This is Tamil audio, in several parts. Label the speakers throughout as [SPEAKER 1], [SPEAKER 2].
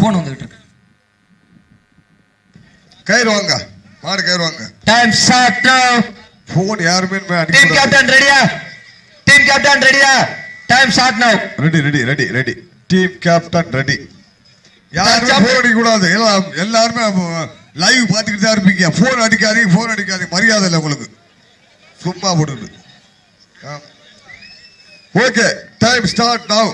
[SPEAKER 1] போன் வந்துகிட்டு இருக்கு.
[SPEAKER 2] கயிறு வாங்க. மாடு கயிறு வாங்க.
[SPEAKER 1] டைம் ஸ்டார்ட்
[SPEAKER 2] போன் யாருமே
[SPEAKER 1] டீம் கேப்டன் ரெடியா டீம் கேப்டன் ரெடியா time start now
[SPEAKER 2] ready ready ready ready team captain ready யாருமே. போன் அடிக்க கூடாது எல்லாம் எல்லாருமே லைவ் பார்த்துக்கிட்டு தான் இருப்பீங்க. போன் அடிக்காதீங்க போன் அடிக்காதீங்க. மரியாதை இல்லை உங்களுக்கு. சும்மா போடுது ஓகே டைம் ஸ்டார்ட் நவ்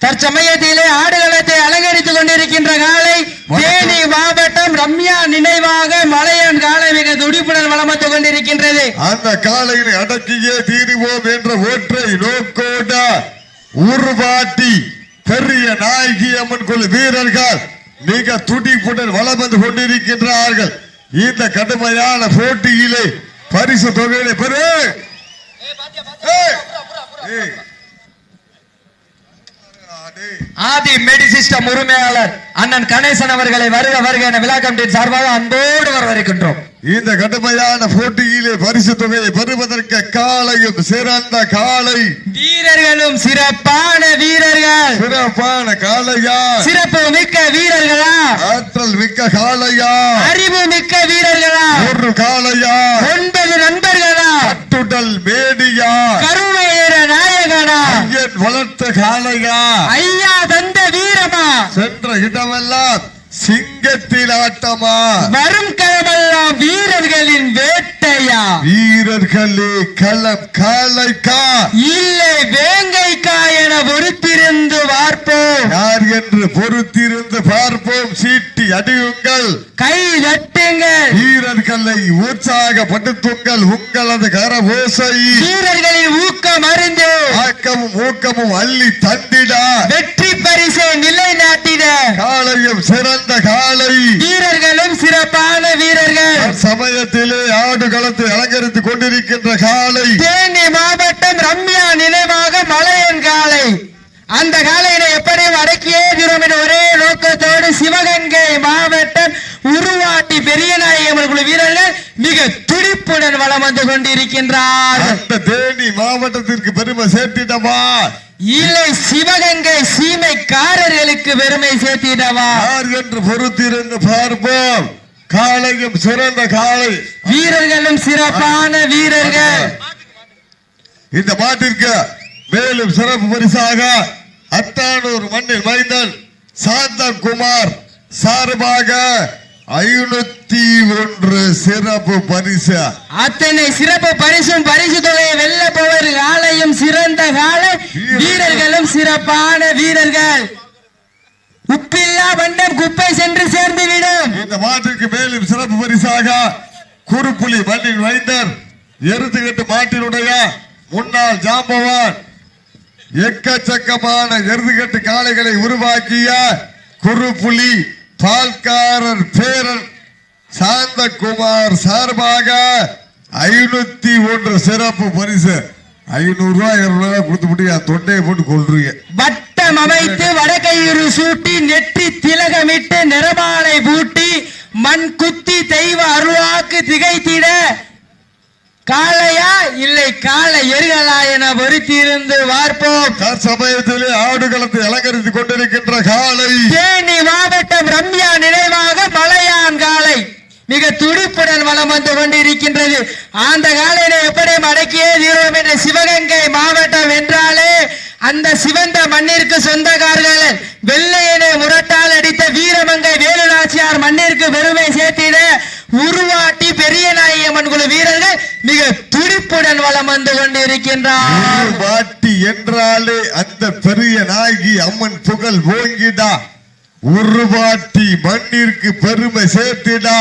[SPEAKER 1] தற்சமயத்திலே ஆடுகளத்தை அலங்கரித்துக் கொண்டிருக்கின்ற காலை தேனி மாவட்டம் ரம்யா நினைவாக மலையன் காலை மிக துடிப்புடன் வளம் வந்து கொண்டிருக்கின்றது.
[SPEAKER 2] அந்த காலையினை அடக்கியே தீருவோம் என்ற ஒற்றை நோக்கோட உருவாட்டி பெரிய நாயகி அம்மன் குழு வீரர்கள் மிக துடிப்புடன் வலம் வந்து கொண்டிருக்கின்றார்கள். இந்த கடுமையான போட்டியிலே பரிசு தொகையிலே பெரு ஏய்.
[SPEAKER 1] ஆதி மெடி சிஸ்டம் உரிமையாளர் அண்ணன் கணேசன் அவர்களை வருக வருக என விழா கமிட்டியின் சார்பாக அன்போடு வரவேற்கின்றோம்.
[SPEAKER 2] இந்த கடுமையான போட்டியிலே பரிசு தொகையை பெறுவதற்கு காலையும் சிறந்த காலை
[SPEAKER 1] வீரர்களும் சிறப்பான வீரர்கள்.
[SPEAKER 2] சிறப்பான காளையா?
[SPEAKER 1] சிறப்பு மிக்க வீரர்களா?
[SPEAKER 2] ஆற்றல் மிக்க காளையா?
[SPEAKER 1] அறிவு மிக்க வீரர்களா?
[SPEAKER 2] ஒரு காளையா?
[SPEAKER 1] ஒன்பது நண்பர்களா?
[SPEAKER 2] கட்டுடல் மேடியா
[SPEAKER 1] கருமை
[SPEAKER 2] ஐயன் வளர்த்த காளையா?
[SPEAKER 1] ஐயா தந்த வீரமா?
[SPEAKER 2] சென்ற இடமெல்லாம் சிங்கத்தில் ஆட்டமா?
[SPEAKER 1] வரும் களமெல்லாம் வீரர்களின் வேட்டையா?
[SPEAKER 2] வீரர்களே களம் காளைக்கா?
[SPEAKER 1] இல்லை வேங்கைக்கா என பொறுத்திருந்து பார்ப்போம்.
[SPEAKER 2] யார் என்று பொறுத்திருந்து பார்ப்போம். சீட்டி அடியுங்கள்.
[SPEAKER 1] கை தட்டுங்கள்.
[SPEAKER 2] வீரர்களை உற்சாகப்படுத்துங்கள். உங்களது கரவோசை
[SPEAKER 1] வீரர்களின் ஊக்கம் அறிந்து
[SPEAKER 2] ஆக்கமும் ஊக்கமும் அள்ளி தந்திடா.
[SPEAKER 1] வெற்றி பரிசை நிலைநாட்டிட.
[SPEAKER 2] காளையும் சிறந்த காளை
[SPEAKER 1] வீரர்களும் சிறப்பான வீரர்கள்.
[SPEAKER 2] சமயத்திலே ஆடு களத்தை அலங்கரித்துக் கொண்டிருக்கின்ற காளை
[SPEAKER 1] தேனி மாவட்டம் ரம்யா நினைவாக மலையன் காளை அந்த காளையினை எப்படியும் அடக்கியே தீரும் என்ற ஒரே நோக்கத்தோடு சிவகங்கை மாவட்டம் உருவாட்டி பெரியநாயகமர் குழு வீரர்கள் மிக துடிப்புடன் வலம் வந்து கொண்டிருக்கின்றார்கள்
[SPEAKER 2] அந்த தேனி மாவட்டத்திற்கு பெருமை சேர்த்திடவா?
[SPEAKER 1] இல்லை சிவகங்கை சீமைக்காரர்களுக்கு பெருமை சேர்த்திடவா?
[SPEAKER 2] யார் என்று பொறுத்திருந்து பார்ப்போம். காளையும் சிறந்த காளை.
[SPEAKER 1] வீரர்களும் சிறப்பான வீரர்கள்.
[SPEAKER 2] இந்த மாட்டிற்கு மேலும் சிறப்பு பரிசாக அத்தானூர் மண்ணில் மைந்தன் சாந்தகுமார் சார்பாக ஐநூத்தி ஒன்று சிறப்பு பரிசு.
[SPEAKER 1] அத்தனை சிறப்பு பரிசும் பரிசு தொகையை வெல்ல போவர். காலையும் சிறந்த காலை வீரர்களும் சிறப்பான வீரர்கள். உப்பில்லா பண்டம் குப்பை சென்று சேர்ந்து விடும்.
[SPEAKER 2] இந்த மாட்டிற்கு மேலும் சிறப்பு பரிசாக குறுப்புலி மண்ணில் மைந்தர் எருதுகட்டு மாட்டினுடைய முன்னாள் ஜாம்பவான் எக்கச்சக்கமான எருதுகட்டு காளைகளை உருவாக்கிய குறுப்புலி பால்காரர் பேரன் சாந்தகுமார் சார்பாக ஐநூத்தி ஒன்று சிறப்பு பரிசு. ஐநூறு ரூபாய் இருநூறு ரூபாய் கொடுத்து முடிய தொண்டையை போட்டு கொள்றீங்க
[SPEAKER 1] வட்டம் அமைத்து வடகையுறு சூட்டி நெற்றி திலகமிட்டு நிறமாலை பூட்டி மண் குத்தி தெய்வ அருளாக்கு திகைத்திட காளையா? இல்லை காளை எருகலா என பொறுத்திருந்து பார்ப்போம்
[SPEAKER 2] தற்சமயத்திலே ஆடுகளத்தை அலங்கரித்துக் கொண்டிருக்கின்ற காளை.
[SPEAKER 1] தேனி மாவட்டம் ரம்யா நினைவாக மலையான் காளை. மிக துடிப்புடன் வலம் வந்து கொண்டிருக்கின்றது. அந்த காலையில எப்படியும் அடக்கியே தீர்வோம் என்ற சிவகங்கை மாவட்டம் என்றாலே அந்த சிவந்த மண்ணிற்கு சொந்தக்காரர்கள் வெள்ளையனை முரட்டால் அடித்த வீரமங்கை வேலுநாச்சியார் மண்ணிற்கு பெருமை சேர்த்திட உருவாட்டி பெரிய நாயகம்மன் குழு வீரர்கள் மிக துடிப்புடன் வலம் வந்து கொண்டிருக்கின்றார்.
[SPEAKER 2] வாட்டி என்றாலே அந்த பெரிய நாயகி அம்மன் புகழ் ஓங்கிடா. உருவாட்டி மண்ணிற்கு பெருமை சேர்த்திடா.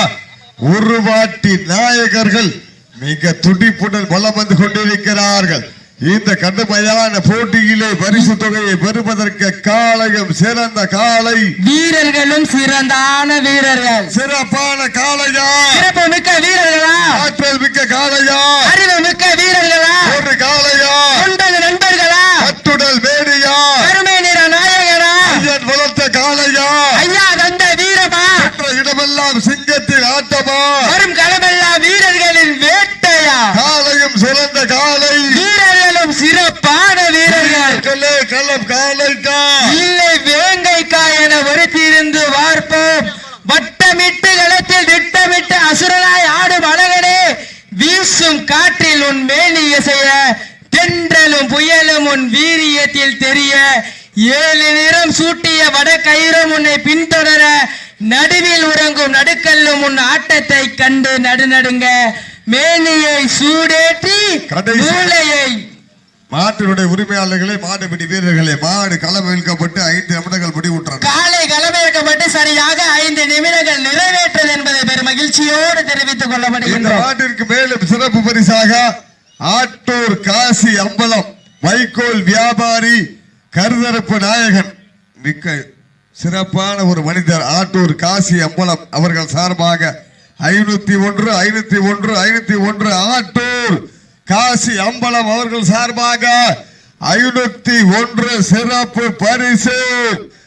[SPEAKER 2] உருவாட்டி நாயகர்கள் மிக துடிப்புடன் வலம் வந்து கொண்டிருக்கிறார்கள். இந்த கடுமையான போட்டியிலே பரிசு தொகையை பெறுவதற்கு காளையும் சிறந்த காளை.
[SPEAKER 1] வீரர்களும் சிறந்தான வீரர்கள்.
[SPEAKER 2] சிறப்பான காளையா?
[SPEAKER 1] சிறப்பு மிக்க வீரர்களா?
[SPEAKER 2] ஆற்றல் மிக்க காளையா?
[SPEAKER 1] அறிவு மிக்க வீரர்களா?
[SPEAKER 2] ஒரு காளையா?
[SPEAKER 1] ஒன்பது நண்பர்களா?
[SPEAKER 2] கட்டுடல் மேடியா
[SPEAKER 1] கருமை நிற நாயகனா?
[SPEAKER 2] ஐயன் வளர்த்த காளையா?
[SPEAKER 1] ஐயா தந்த வீரமா?
[SPEAKER 2] மற்ற இடமெல்லாம் சிங்கத்தின் ஆட்டமா?
[SPEAKER 1] வரும் களமெல்லாம் வீரர்களின் வேட்டையா?
[SPEAKER 2] காலையும் சிறந்த காலை
[SPEAKER 1] வீரர்களும் பாட வீரர்கள்.
[SPEAKER 2] களம் காலல்கா
[SPEAKER 1] இல்லை வேங்கைக்கா என வருத்தியிருந்து வார்ப்போம். வட்டமிட்டு களத்தில் திட்டமிட்டு அசுரனாய் ஆடும் அழகனே வீசும் காற்றில் உன் மேலிய இசைய தென்றலும் புயலும் உன் வீரியத்தில் தெரிய ஏழு நிறம் சூட்டிய வட கயிறும் உன்னை பின்தொடர நடுவில் உறங்கும் நடுக்கல்லும் உன் ஆட்டத்தை கண்டு நடுநடுங்க. மேனியை சூடேற்றி மூளையை
[SPEAKER 2] மாட்டினுடைய உரிமையாளர்களே மாடுபிடி வீரர்களே மாடு களம் இழுக்கப்பட்டு ஐந்து நிமிடங்கள் முடிவுற்றது.
[SPEAKER 1] காலை களமிறக்கப்பட்டு சரியாக ஐந்து நிமிடங்கள் நிறைவேற்றது என்பதை பெரும் மகிழ்ச்சியோடு தெரிவித்துக் கொள்ளப்படுகின்றோம்.
[SPEAKER 2] மாட்டிற்கு மேலும் சிறப்பு பரிசாக ஆட்டூர் காசி அம்பலம் வைக்கோல் வியாபாரி கருதரப்பு நாயகன் மிக்க சிறப்பான ஒரு மனிதர் ஆட்டூர் காசி அம்பலம் அவர்கள் சார்பாக ஐநூத்தி ஒன்று ஐநூத்தி ஒன்று ஐநூத்தி ஒன்று ஆட்டூர் காசி அம்பலம் அவர்கள் சார்பாக ஐநூத்தி ஒன்று சிறப்பு பரிசு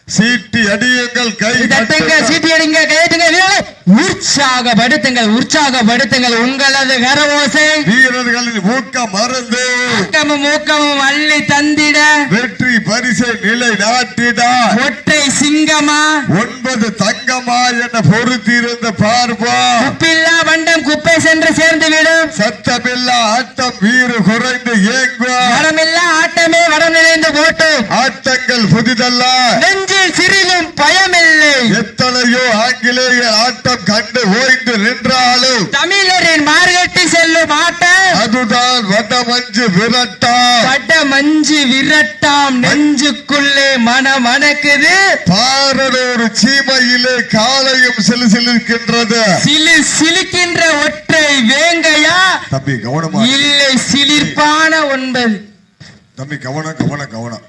[SPEAKER 2] சீட்டி அடியுங்கள் கை.
[SPEAKER 1] சீட்டி அடிங்க கையெட்டுங்க உற்சாகப்படுத்துங்கள் உற்சாகப்படுத்துங்கள். உங்களது கரவோசை
[SPEAKER 2] வீரர்களின் ஊக்கம் மருந்து
[SPEAKER 1] ஊக்கமும் ஊக்கமும் அள்ளி தந்திட.
[SPEAKER 2] வெற்றி பரிசை நிலை நாட்டிட
[SPEAKER 1] ஒற்றை சிங்கமா?
[SPEAKER 2] ஒன்பது தங்கமா என பொறுத்திருந்த பார்ப்போம்.
[SPEAKER 1] உப்பில்லா வண்டம் குப்பை சென்று சேர்ந்து விடும்
[SPEAKER 2] சத்தமில்லா ஆட்டம் வீறு குறைந்து ஏங்குவோம்
[SPEAKER 1] வடமில்லா ஆட்டமே வடம் நிறைந்து போட்டும்.
[SPEAKER 2] ஆட்டங்கள் புதிதல்ல.
[SPEAKER 1] நெஞ்சில் சிறிதும் பயமில்லை.
[SPEAKER 2] எத்தனையோ ஆங்கிலேய ஆட்டம் கண்டு ஓய்ந்து நின்றாலும்
[SPEAKER 1] தமிழரின் மார்கட்டி செல்லும் ஆட்டம்
[SPEAKER 2] அதுதான் வடமஞ்சு விரட்டா
[SPEAKER 1] பட்ட மஞ்சு விரட்டாம் நெஞ்சுக்குள்ளே மனம் மணக்குது
[SPEAKER 2] பாரலூர் சீமையிலே காலையும் சிலுசிலிருக்கின்றது
[SPEAKER 1] சிலு சிலிக்கின்ற ஒற்றை வேங்கையா?
[SPEAKER 2] தம்பி கவனமா
[SPEAKER 1] இல்லை சிலிர்ப்பான ஒன்பது.
[SPEAKER 2] தம்பி கவனம் கவனம் கவனம்.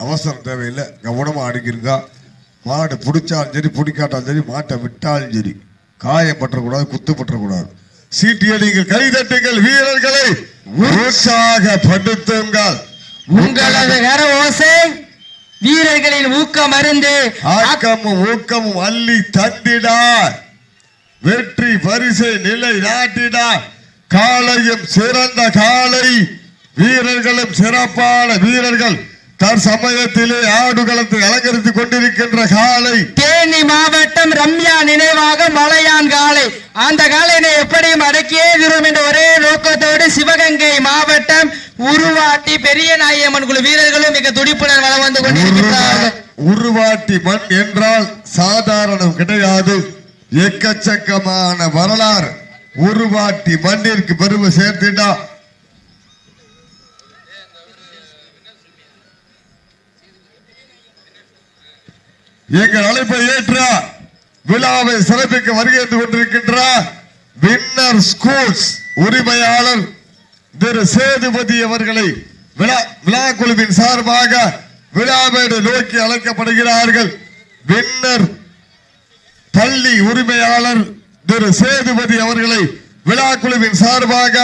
[SPEAKER 2] அவசரம் தேவையில்லை. கவனமா அடிக்கிறீங்க மாடு பிடிச்சாலும் சரி பிடிக்காட்டாலும் சரி மாட்டை விட்டாலும் சரி. காயம் பற்றக்கூடாது குத்து பற்றக்கூடாது சீட்டியடிங்கள் கைதட்டுங்கள் வீரர்களை உற்சாகப்படுத்துங்கள்.
[SPEAKER 1] உங்களது கர ஓசை வீரர்களின் ஊக்கம் அருந்து.
[SPEAKER 2] ஆக்கமும் ஊக்கமும் அள்ளி தந்திடா வெற்றி பரிசை நிலை நாட்டிடா காலையும் சிறந்த காலை வீரர்களும் சிறப்பான வீரர்கள். தற்சமயத்திலே ஆடுகளத்தில் அலங்கரித்துக் கொண்டிருக்கின்ற காலை.
[SPEAKER 1] தேனி மாவட்டம் ரம்யா நினைவாக மலையான் காலை. அந்த காலையினை எப்படியும் அடக்கியே தீரும் என்ற ஒரே நோக்கத்தோடு சிவகங்கை மாவட்டம் உருவாட்டி பெரிய நாயம்மன் குழு வீரர்களும் மிக துடிப்புடன் வளம் வந்து கொண்டிருக்கிறார்கள்.
[SPEAKER 2] உருவாட்டி மண் என்றால் சாதாரணம் கிடையாது. எக்கச்சக்கமான வரலாறு. உருவாட்டி மண்ணிற்கு பெருமை சேர்த்திட்டா எங்கள் அழைப்பை ஏற்ற விழாவை சிறப்பிக்க வருகை கொண்டிருக்கின்ற வின்னர் ஸ்கூல்ஸ் உரிமையாளர் திரு சேதுபதி அவர்களை விழா விழா குழுவின் சார்பாக விழாவேடு நோக்கி அழைக்கப்படுகிறார்கள். வின்னர் பள்ளி உரிமையாளர் திரு சேதுபதி அவர்களை விழா குழுவின் சார்பாக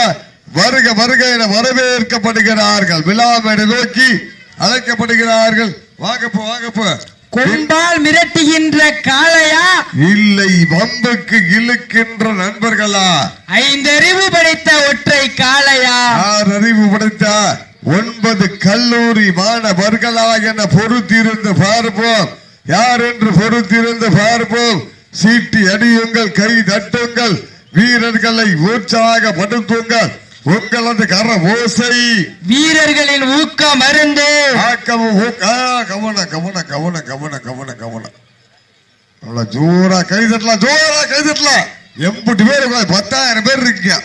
[SPEAKER 2] வருக வருக என வரவேற்கப்படுகிறார்கள். விழாவேடு நோக்கி அழைக்கப்படுகிறார்கள். வாங்கப்போ வாங்கப்போ.
[SPEAKER 1] கொம்பால் மிரட்டுகின்ற காளையா?
[SPEAKER 2] இல்லை வம்புக்கு இழுக்கின்ற நண்பர்களா?
[SPEAKER 1] ஐந்தறிவு படைத்த ஒற்றை காளையா?
[SPEAKER 2] யார் அறிவு படைத்த ஒன்பது கல்லூரி மாணவர்களா என பொறுத்திருந்து பார்ப்போம். யார் என்று பொறுத்திருந்து பார்ப்போம். சீட்டி அடியுங்கள் கை தட்டுங்கள் வீரர்களை உற்சாகப்படுத்துங்கள். உங்களது கர ஓசை
[SPEAKER 1] வீரர்களின்
[SPEAKER 2] ஊக்க- ஆ, கவனம் கவனம் கவனம் கவனம் கவனம் கவனம் நல்லா ஜோரா கை தட்டலாம் ஜோரா கை தட்டலாம். எண்பது பேர் பத்தாயிரம் பேர் இருக்கீங்க.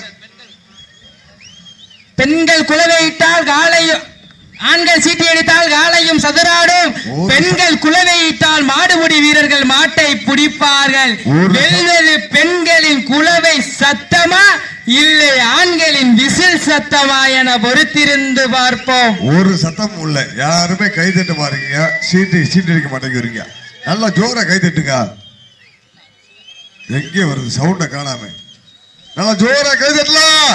[SPEAKER 1] பெண்கள் குலவையிட்டால் காளையும் ஆண்கள் சீட்டி அடித்தால் காளையும் சதுராடும். பெண்கள் குலவையிட்டால் மாடுபிடி வீரர்கள் மாட்டை பிடிப்பார்கள். பெண்களின் குலவை சத்தமா இல்லை ஆண்களின் விசில் சத்தமா என பொறுத்திருந்து பார்ப்போம்.
[SPEAKER 2] ஒரு சத்தம் உள்ள யாருமே கை தட்ட மாட்டீங்க. சீட்டு சீட்டு அடிக்க மாட்டேங்கிறீங்க. நல்லா ஜோரா கை தட்டுங்க. எங்கே வருது? சவுண்ட காணாம. நல்லா ஜோரா கை தட்டலாம்.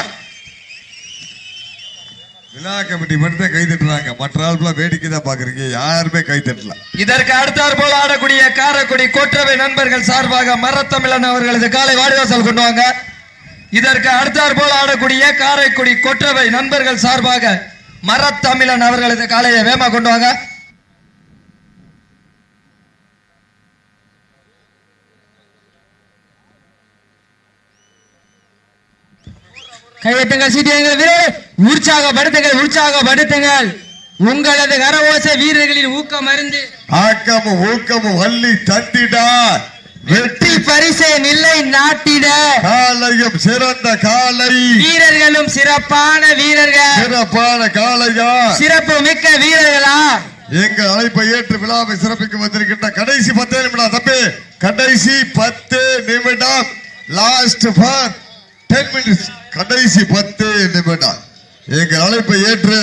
[SPEAKER 2] விழா கமிட்டி மட்டும் தான் கை தட்டுறாங்க. மற்ற ஆள்லாம் வேடிக்கை தான் பாக்குறீங்க யாருமே கை தட்டல.
[SPEAKER 3] இதற்கு அடுத்தாற் போல ஆடக்கூடிய காரைக்குடி கோற்றவை நண்பர்கள் சார்பாக மரத்தமிழன் அவர்களது காலை வாடிவாசல் கொண்டு வாங்க. இதற்கு அடுத்தார் போல ஆடக்கூடிய காரைக்குடி கொற்றவை நண்பர்கள் சார்பாக மரத்தமிழன் அவர்களது காலையை வேமா கொண்டு வாங்க.
[SPEAKER 1] கையெட்டுங்கள் சீட்டியங்கள் வீரர்கள் உற்சாகப்படுத்துங்கள் உற்சாகப்படுத்துங்கள். உங்களது கரவோச வீரர்களின் ஊக்கம் அறிந்து
[SPEAKER 2] ஆக்கமும் ஊக்கமும் வள்ளி தந்திடா
[SPEAKER 1] வெற்றி பரிசை நிலை நாட்டிட.
[SPEAKER 2] காலையும் சிறந்த காலை.
[SPEAKER 1] வீரர்களும் சிறப்பான வீரர்கள்.
[SPEAKER 2] சிறப்பான காளையா?
[SPEAKER 1] சிறப்பு மிக்க வீரர்களா?
[SPEAKER 2] எங்கள் அழைப்பை ஏற்று விழாவை சிறப்பிக்க வந்திருக்கின்ற கடைசி பத்து நிமிடம் தம்பி. கடைசி பத்து நிமிடம். லாஸ்ட் ஃபார் டென் மினிட்ஸ் கடைசி பத்து நிமிடம். எங்கள் அழைப்பை ஏற்று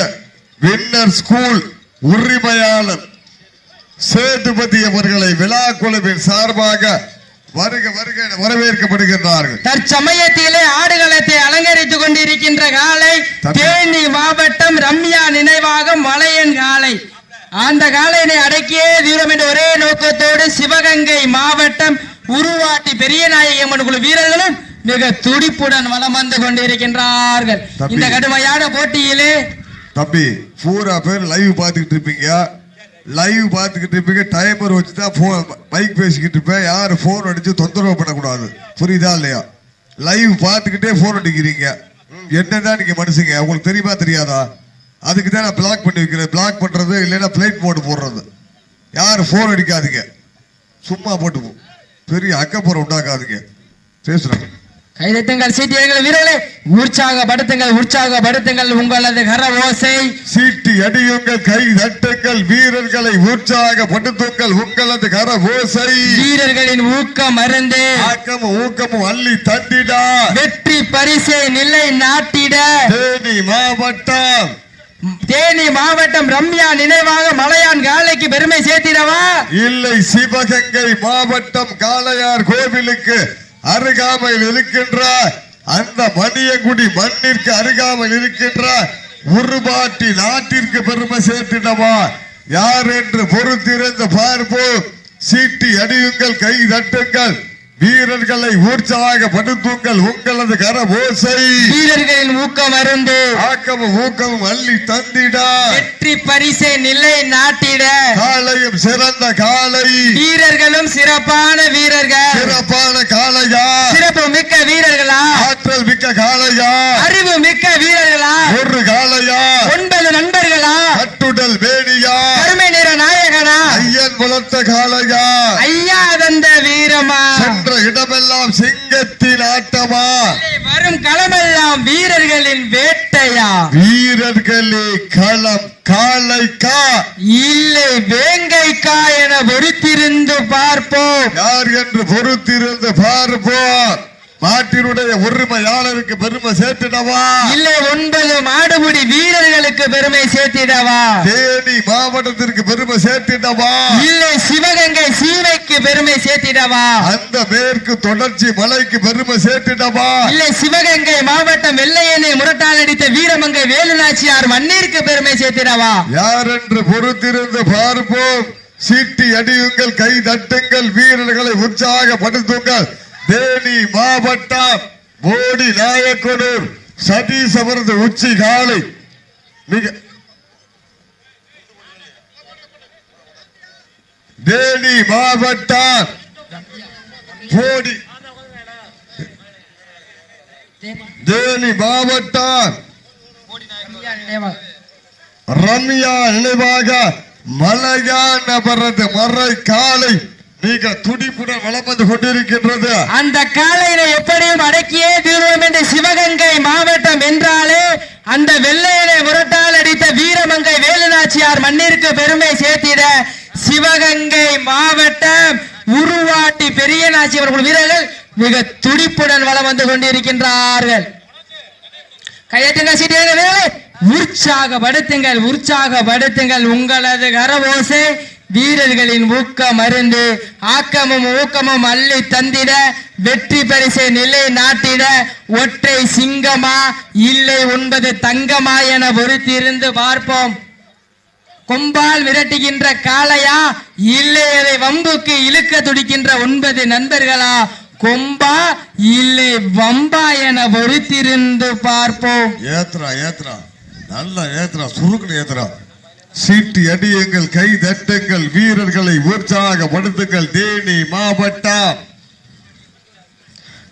[SPEAKER 2] வின்னர் ஸ்கூல் உரிமையாளர் சேதுபதி அவர்களை விழா குழுவின் சார்பாக வருக வருக வரவேற்கப்படுகின்றார்கள்
[SPEAKER 1] தற்சமயத்திலே ஆடுகளத்தை அலங்கரித்துக் கொண்டிருக்கின்ற காலை. தேனி மாவட்டம் ரம்யா நினைவாக மலையன் காலை அந்த காலையினை அடக்கியே தீரம் என்ற ஒரே நோக்கத்தோடு சிவகங்கை மாவட்டம் உருவாட்டி பெரிய நாயகம்மன் குழு வீரர்களும் மிக துடிப்புடன் வலம் வந்து கொண்டிருக்கின்றார்கள். இந்த கடுமையான போட்டியிலே
[SPEAKER 2] தம்பி பூரா பேர் லைவ் பார்த்துக்கிட்டு இருப்பீங்க லைவ் பார்த்துக்கிட்டு இருப்பீங்க. டைமர் வச்சு தான் ஃபோன் மைக் பேசிக்கிட்டு இருப்பேன். யாரும் ஃபோன் அடித்து தொந்தரவு பண்ணக்கூடாது. புரியுதா இல்லையா? லைவ் பார்த்துக்கிட்டே ஃபோன் அடிக்கிறீங்க. ம், என்னதான் மனுஷங்க? உங்களுக்கு தெரியுமா தெரியாதா? அதுக்கு தான் நான் பிளாக் பண்ணி வைக்கிறேன். பிளாக் பண்ணுறது இல்லைன்னா பிளைட் மோடு போடுறது. யாரும் ஃபோன் அடிக்காதீங்க. சும்மா போட்டு பெரிய அக்கப்புறம் உண்டாக்காதீங்க. பேசுகிறேன்
[SPEAKER 1] கைதட்டுங்கள் சீட்டியர்கள் வீரர்களை. உற்சாகப்படுத்துங்கள் உற்சாகப்படுத்துங்கள் உங்களது கர ஓசை.
[SPEAKER 2] சீட்டி அடியுங்கள் கை தட்டுங்கள் வீரர்களை உற்சாகப்படுத்துங்கள் உங்களது கர ஓசை.
[SPEAKER 1] வீரர்களின் ஊக்கம் அருந்து.
[SPEAKER 2] ஆக்கமும் ஊக்கமும் அள்ளி தந்திடா
[SPEAKER 1] வெற்றி பரிசை நிலை நாட்டிட.
[SPEAKER 2] தேனி மாவட்டம்.
[SPEAKER 1] தேனி மாவட்டம் ரம்யா நினைவாக மலையான் காலைக்கு பெருமை சேர்த்திடவா?
[SPEAKER 2] இல்லை சிவகங்கை மாவட்டம் காளையார் கோவிலுக்கு அருகாமையில் இருக்கின்ற அந்த மணியங்குடி மண்ணிற்கு அருகாமையில் இருக்கின்ற உருமாட்டி நாட்டிற்கு பெருமை சேர்த்திடவா? யார் என்று பொறுத்திருந்து பார்ப்போம். சீட்டி அடியுங்கள் கை தட்டுங்கள். வீரர்களை உற்சாகப்படுத்துங்கள் உங்களது கர ஓசை
[SPEAKER 1] வீரர்களின் ஊக்கம் அருந்து
[SPEAKER 2] ஆக்கமும் ஊக்கமும் அள்ளி தந்திடா.
[SPEAKER 1] வெற்றி பரிசை நிலை நாட்டிட.
[SPEAKER 2] காளையும் சிறந்த காளை.
[SPEAKER 1] வீரர்களும் சிறப்பான வீரர்கள்.
[SPEAKER 2] சிறப்பான காளையா.
[SPEAKER 1] சிறப்பு மிக்க வீரர்களா.
[SPEAKER 2] ஆற்றல் மிக்க காளையா.
[SPEAKER 1] அறிவு மிக்க வீரர்களா.
[SPEAKER 2] ஒரு காளையா.
[SPEAKER 1] ஒன்பது நண்பர்களா.
[SPEAKER 2] கட்டுடல் வேணியா
[SPEAKER 1] கருமை நிற நாயகனா.
[SPEAKER 2] ஐயன் வளர்த்த காளையா.
[SPEAKER 1] ஐயா தந்த வீரமா.
[SPEAKER 2] இடமெல்லாம் சிங்கத்தின் ஆட்டமா?
[SPEAKER 1] வரும் களமெல்லாம் வீரர்களின் வேட்டையா?
[SPEAKER 2] வீரர்களே களம் காளைக்கா?
[SPEAKER 1] இல்லை வேங்கைக்கா என பொறுத்திருந்து பார்ப்போம்.
[SPEAKER 2] யார் என்று பொறுத்திருந்து பார்ப்போம். நாட்டினுடைய உரிமையாளருக்கு பெருமை சேர்த்திடவா?
[SPEAKER 1] இல்லை ஒன்பது மாடுபிடி வீரர்களுக்கு பெருமை சேர்த்திடவா?
[SPEAKER 2] தேனி மாவட்டத்திற்கு பெருமை சேர்த்திடவா?
[SPEAKER 1] இல்லை சிவகங்கை சீமைக்கு பெருமை சேர்த்திடவா?
[SPEAKER 2] அந்த மேற்கு தொடர்ச்சி மலைக்கு பெருமை சேர்த்திடவா?
[SPEAKER 1] இல்லை சிவகங்கை மாவட்டம் வெள்ளையனை முரட்டால் அடித்த வீரமங்கை வேலுநாச்சியார் மண்ணிற்கு பெருமை சேர்த்திடவா?
[SPEAKER 2] யார் என்று பொறுத்திருந்து பார்ப்போம். சீட்டி அடியுங்கள் கை தட்டுங்கள் வீரர்களை உற்சாகப்படுத்துங்கள். தேனி மாவட்டம் போடி நாயக்கனூர் சதீஷ் அவரது உச்சி காலை. மிக தேனி மாவட்டம் போடி தேனி மாவட்டம் ரம்யா நினைவாக மலையான் நபரது மறை காலை மிக துடிப்புடன் வளம் வந்து கொண்டிருக்கின்றது.
[SPEAKER 1] அந்த காலையினை எப்படியும் அடக்கியே தீர்வோம் என்று சிவகங்கை மாவட்டம் என்றாலே அந்த வெள்ளையனை முரட்டால் அடித்த வீரமங்கை வேலுநாச்சியார் மண்ணிற்கு பெருமை சேர்த்திட சிவகங்கை மாவட்டம் உருவாட்டி பெரிய நாச்சி அவர்கள் வீரர்கள் மிக துடிப்புடன் வளம் வந்து கொண்டிருக்கின்றார்கள். கையெட்டுங்கள் சீட்டியங்கள் வீரர்களே உற்சாகப்படுத்துங்கள் உற்சாகப்படுத்துங்கள். உங்களது கரவோசை வீரர்களின் ஊக்கம் அருந்து ஆக்கமும் ஊக்கமும் அள்ளி தந்திட வெற்றி பரிசை நிலை நாட்டிட ஒற்றை சிங்கமா இல்லை ஒன்பது தங்கமா என பொறுத்திருந்து பார்ப்போம். கொம்பால் விரட்டுகின்ற காளையா இல்லை அதை வம்புக்கு இழுக்க துடிக்கின்ற ஒன்பது நண்பர்களா? கொம்பா இல்லை வம்பா என பொறுத்திருந்து பார்ப்போம்.
[SPEAKER 2] ஏத்ரா ஏத்ரா நல்லா ஏத்ரா சுருக்குன்னு ஏத்ரா சீட்டு அடியுங்கள் கை தட்டுங்கள் வீரர்களை உற்சாகப்படுத்துங்கள். தேனி மாவட்டம்.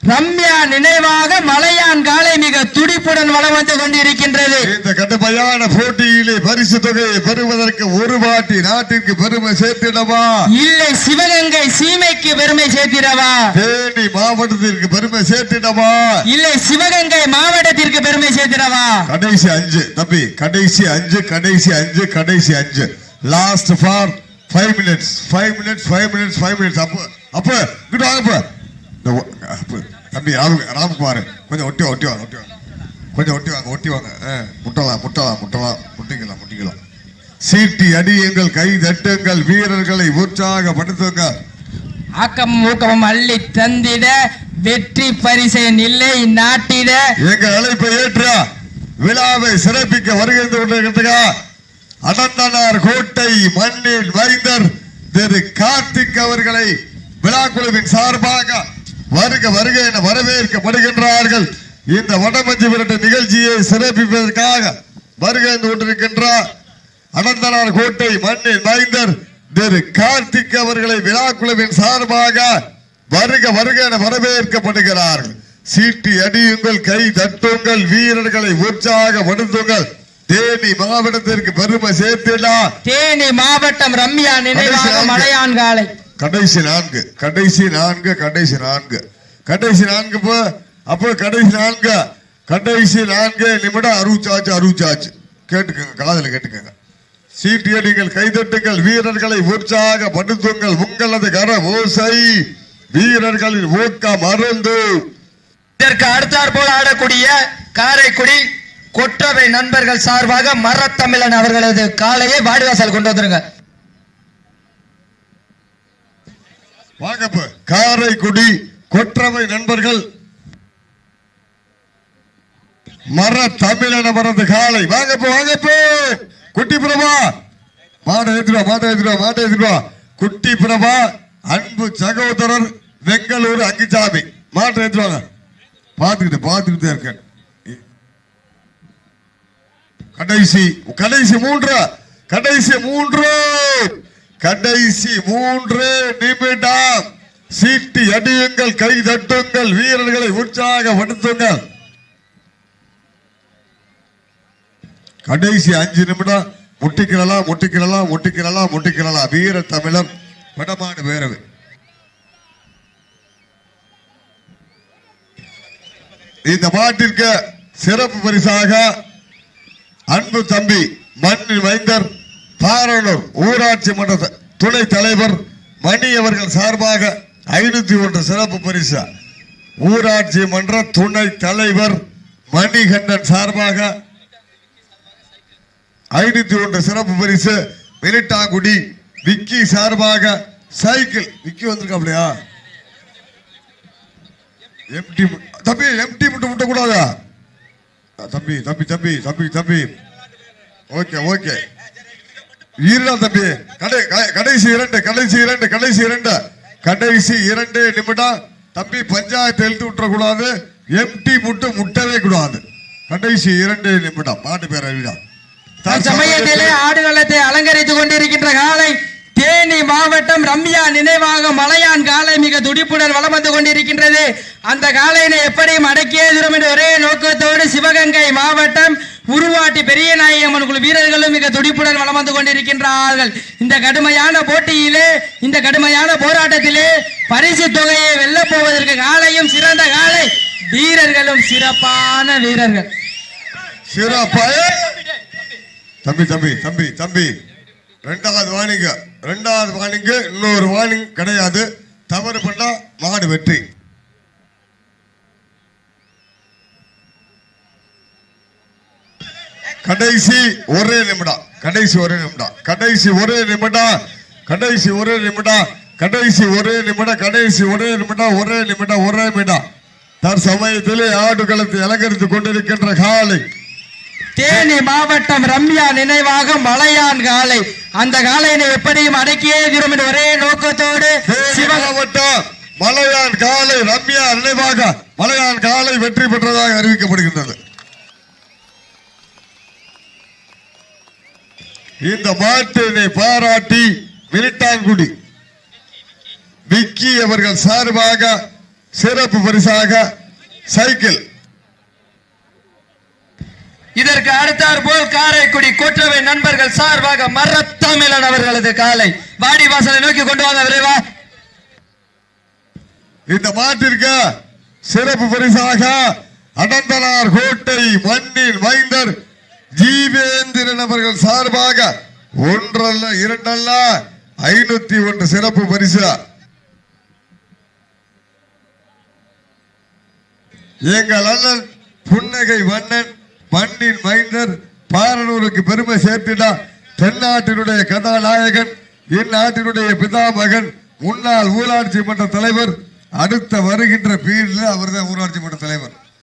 [SPEAKER 1] ரம்யா நினைவாக மலையான் காலை மிக துடிப்புடன் வலம் வந்து கொண்டிருக்கின்றது.
[SPEAKER 2] இந்த கடுமையான போட்டியிலே பரிசு தொகையை பெறுவதற்கு ஒரு பாட்டி நாட்டிற்கு பெருமை சேர்த்திடவா?
[SPEAKER 1] இல்லை சிவகங்கை சீமைக்கு பெருமை சேர்த்திடவா?
[SPEAKER 2] தேனி மாவட்டத்திற்கு பெருமை சேர்த்திடவா?
[SPEAKER 1] இல்லை சிவகங்கை மாவட்டத்திற்கு பெருமை சேர்த்திடவா?
[SPEAKER 2] கடைசி அஞ்சு தம்பி கடைசி அஞ்சு கடைசி அஞ்சு கடைசி அஞ்சு. Last for five minutes five minutes five minutes five minutes அப்போ அப்போ இங்கிட்டு வாங்க தம்பி ராம ராமகுமார் கொஞ்சம் ஒட்டி ஒட்டி வாங்க ஒட்டி வாங்க கொஞ்சம் ஒட்டி வாங்க ஒட்டி வாங்க. முட்டலாம் முட்டலாம் முட்டலாம். முட்டிக்கலாம் முட்டிக்கலாம். சீட்டி அடியுங்கள் கை தட்டுங்கள் வீரர்களை உற்சாகப்படுத்துங்க.
[SPEAKER 1] ஆக்கம் ஊக்கமும் அள்ளி தந்திட வெற்றி பரிசை நிலை நாட்டிட.
[SPEAKER 2] எங்கள் அழைப்பை ஏற்ற விழாவை சிறப்பிக்க வருகின்ற கொண்டிருக்கிறதுக்கா அனந்தனார் கோட்டை மண்ணில் மைந்தர் திரு கார்த்திக் அவர்களை விழாக்குழுவின் சார்பாக வருக வருக என வரவேற்கப்படுகின்றார்கள். இந்த வடமஞ்சு விரட்டு நிகழ்ச்சியை சிறப்பிப்பதற்காக வருகை கொண்டிருக்கின்றார் அனந்தனார் கோட்டை மண்ணில் மைந்தர் திரு கார்த்திக் அவர்களை விழாக்குழுவின் சார்பாக வருக வருக என வரவேற்கப்படுகிறார்கள். சீட்டி அடியுங்கள் கை தட்டுங்கள் வீரர்களை உற்சாகப்படுத்துங்கள் தேனி மாவட்டத்திற்கு பெருமை சேர்த்திடா.
[SPEAKER 1] தேனி மாவட்டம் ரம்யா நினைவாக மலையான் காலை.
[SPEAKER 2] கடைசி நான்கு கடைசி நான்கு கடைசி நான்கு. கடைசி நான்கு போ அப்போ கடைசி நான்கு. கடைசி நான்கு நிமிடம் அறுபச்சாச்சு அறுபச்சாச்சு கேட்டுக்கங்க காதல கேட்டுக்கங்க. சீட்டியடிங்கள் கைதட்டுங்கள் வீரர்களை உற்சாக படுத்துங்கள். உங்களது கர ஓசை வீரர்களின் ஊக்க மருந்து
[SPEAKER 3] இதற்கு அடுத்தாற் போல ஆடக்கூடிய காரைக்குடி கொற்றவை நண்பர்கள் சார்பாக மரத்தமிழன் அவர்களது காலையை வாடிவாசல் கொண்டு வந்துருங்க.
[SPEAKER 2] வாங்கப்ப. காரைக்குடி கொற்றவை நண்பர்கள். மர தமிழன மரது காலை. வாங்கப்போ வாங்கப்போ. குட்டி பிரபா. மாட ஏத்துருவா மாட்டை ஏத்துருவா மாட்டை ஏத்துருவா குட்டி பிரபா அன்பு சகோதரர் வெங்கலூர் அங்கிச்சாமி மாட்டை ஏத்துவாங்க பார்த்துக்கிட்டு பார்த்துக்கிட்டு இருக்கேன். கடைசி கடைசி மூன்று கடைசி மூன்று. கடைசி மூன்று நிமிடம் சீட்டி அடியுங்கள் கை தட்டுங்கள் வீரர்களை உற்சாகப்படுத்துங்கள் கடைசி அஞ்சு நிமிடம் முட்டிக்கிறலாம் முட்டிக்கிறலாம் முட்டிக்கிறலாம் முட்டிக்கிறலாம் வீர தமிழர் வடமாடு பேரவை இந்த மாட்டிற்கு சிறப்பு பரிசாக அன்பு தம்பி மண்ணின் மைந்தர் பாரலூர் ஊராட்சி மன்ற துணை துணைத் தலைவர் மணி அவர்கள் சார்பாக ஐநூத்தி ஒன்று சிறப்பு பரிசு. ஊராட்சி மன்ற துணைத் தலைவர் மணிகண்டன் சார்பாக ஐநூத்தி ஒன்று சிறப்பு பரிசு. வெளிட்டாங்குடி விக்கி சார்பாக சைக்கிள். விக்கி வந்திருக்காப்லையா? எம்டி தம்பி எம்டி மட்டும் முட்ட கூடாதா தம்பி தம்பி தம்பி தம்பி தம்பி. Okay okay. இருடா தம்பி கடை கடைசி இரண்டு கடைசி இரண்டு கடைசி இரண்டு. கடைசி இரண்டு நிமிடம். தம்பி பஞ்சாயத்து எழுத்து விட்டுற கூடாது எம்டி முட்டு முட்டவே கூடாது. கடைசி இரண்டு நிமிடம். பாட்டு பேர் அறிவிடா.
[SPEAKER 1] சமயத்திலே ஆடுகளத்தை அலங்கரித்துக் கொண்டிருக்கின்ற காலை தேனி மாவட்டம் ரம்யா நினைவாக மலையான் காலை மிக துடிப்புடன் வளம் வந்து கொண்டிருக்கின்றது. அந்த காலையினை எப்படியும் அடக்கியே தூரம் என்ற ஒரே நோக்கத்தோடு சிவகங்கை மாவட்டம் உருவாட்டி பெரிய நாயகம்மன் குழு வீரர்களும் மிக துடிப்புடன் வளம் வந்து கொண்டிருக்கின்றார்கள். இந்த கடுமையான போட்டியிலே இந்த கடுமையான போராட்டத்திலே பரிசு தொகையை வெல்லப் போவதற்கு காலையும் சிறந்த காலை வீரர்களும் சிறப்பான வீரர்கள்.
[SPEAKER 2] சிறப்பாய தம்பி தம்பி தம்பி தம்பி. ரெண்டாவது வாணிங்க ரெண்டாவது வாணிங்க இன்னொரு வாணிங் கிடையாது. தவறு பண்ணா மாடு வெற்றி. கடைசி ஒரே நிமிடம். கடைசி ஒரே நிமிடம். கடைசி ஒரே நிமிடம். கடைசி ஒரே நிமிடம். கடைசி ஒரே நிமிடம். கடைசி ஒரே நிமிடம். ஒரே நிமிடம். ஒரே நிமிடம். தற்சமயத்திலே ஆடுகளத்தை அலங்கரித்துக் கொண்டிருக்கின்ற காலை
[SPEAKER 1] தேனி மாவட்டம் ரம்யா நினைவாக மலையான் காலை. அந்த காலையினை எப்படியும் அடக்கியே தீரும் என்ற ஒரே நோக்கத்தோடு
[SPEAKER 2] மாவட்டம் மலையான் காலை ரம்யா நினைவாக மலையான் காலை வெற்றி பெற்றதாக அறிவிக்கப்படுகின்றது. இந்த மாட்டினை பாராட்டி மிலிட்டான்குடி விக்கி அவர்கள் சார்பாக சிறப்பு பரிசாக சைக்கிள்.
[SPEAKER 3] இதற்கு அடுத்தார் போல் காரைக்குடி கொற்றவை நண்பர்கள் சார்பாக மரத்தமிழன் அவர்களது காலை. வாடி வாசலை நோக்கி கொண்டு வாங்க விரைவா.
[SPEAKER 2] இந்த மாட்டிற்கு சிறப்பு பரிசாக அனந்தனார் கோட்டை மண்ணின் மைந்தர் ஜீவேந்திரன் அவர்கள் சார்பாக ஒன்றல்ல இரண்டல்ல ஐநூத்தி ஒன்று சிறப்பு பரிசு. எங்கள் அண்ணன் புன்னகை வண்ணன் மண்ணின் மைந்தர் பாரனூருக்கு பெருமை சேர்த்திட தென்னாட்டினுடைய கதாநாயகன் இந்நாட்டினுடைய பிதாமகன் முன்னாள் ஊராட்சி மன்ற தலைவர் அடுத்த வருகின்ற பீரியட்ல அவர்தான் ஊராட்சி மன்ற தலைவர்.